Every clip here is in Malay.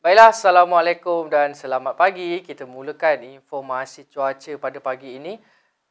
Baiklah, Assalamualaikum dan selamat pagi. Kita mulakan informasi cuaca pada pagi ini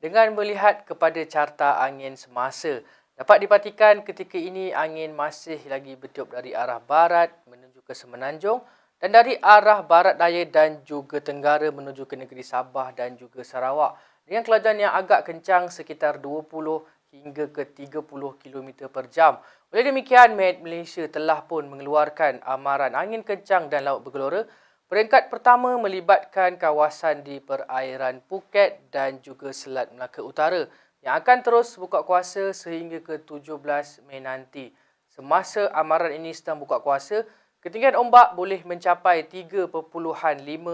dengan melihat kepada carta angin semasa. Dapat diperhatikan ketika ini angin masih lagi bertiup dari arah barat menuju ke Semenanjung dan dari arah barat daya dan juga tenggara menuju ke negeri Sabah dan juga Sarawak. Dengan kelajuan yang agak kencang sekitar 20 hingga ke 30 km per jam. Oleh demikian, Met Malaysia telah pun mengeluarkan amaran angin kencang dan laut bergelora. Peringkat pertama melibatkan kawasan di perairan Phuket dan juga Selat Melaka Utara yang akan terus buka kuasa sehingga ke 17 Mei nanti. Semasa amaran ini sedang buka kuasa, ketinggian ombak boleh mencapai 3.5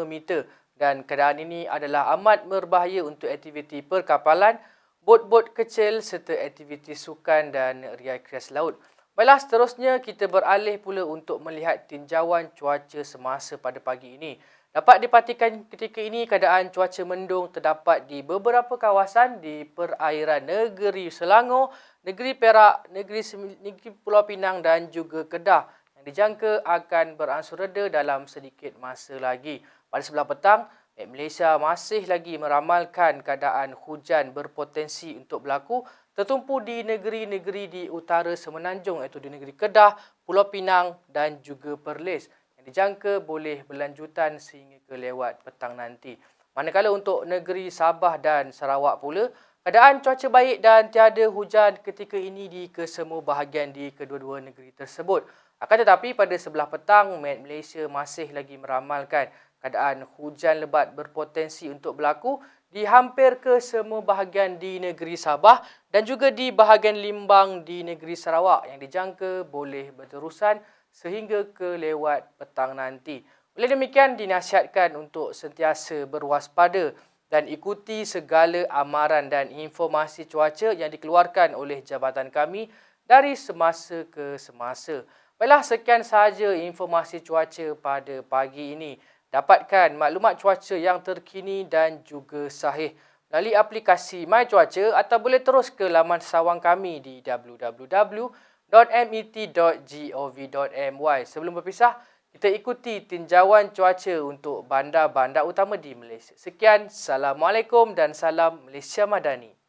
meter dan keadaan ini adalah amat berbahaya untuk aktiviti perkapalan bot-bot kecil serta aktiviti sukan dan rekreasi laut. Baiklah, seterusnya kita beralih pula untuk melihat tinjauan cuaca semasa pada pagi ini. Dapat dipastikan ketika ini keadaan cuaca mendung terdapat di beberapa kawasan di perairan negeri Selangor, negeri Perak, negeri, negeri Pulau Pinang dan juga Kedah yang dijangka akan beransur reda dalam sedikit masa lagi. Pada sebelah petang, Malaysia masih lagi meramalkan keadaan hujan berpotensi untuk berlaku tertumpu di negeri-negeri di utara Semenanjung iaitu di negeri Kedah, Pulau Pinang dan juga Perlis yang dijangka boleh berlanjutan sehingga ke lewat petang nanti. Manakala untuk negeri Sabah dan Sarawak pula, keadaan cuaca baik dan tiada hujan ketika ini di kesemua bahagian di kedua-dua negeri tersebut. Akan tetapi pada sebelah petang, Malaysia masih lagi meramalkan keadaan hujan lebat berpotensi untuk berlaku di hampir ke semua bahagian di negeri Sabah dan juga di bahagian limbang di negeri Sarawak yang dijangka boleh berterusan sehingga ke lewat petang nanti. Oleh demikian dinasihatkan untuk sentiasa berwaspada dan ikuti segala amaran dan informasi cuaca yang dikeluarkan oleh jabatan kami dari semasa ke semasa. Baiklah sekian sahaja informasi cuaca pada pagi ini. Dapatkan maklumat cuaca yang terkini dan juga sahih melalui aplikasi My Cuaca atau boleh terus ke laman sawang kami di www.met.gov.my. Sebelum berpisah, kita ikuti tinjauan cuaca untuk bandar-bandar utama di Malaysia. Sekian, Assalamualaikum dan salam Malaysia Madani.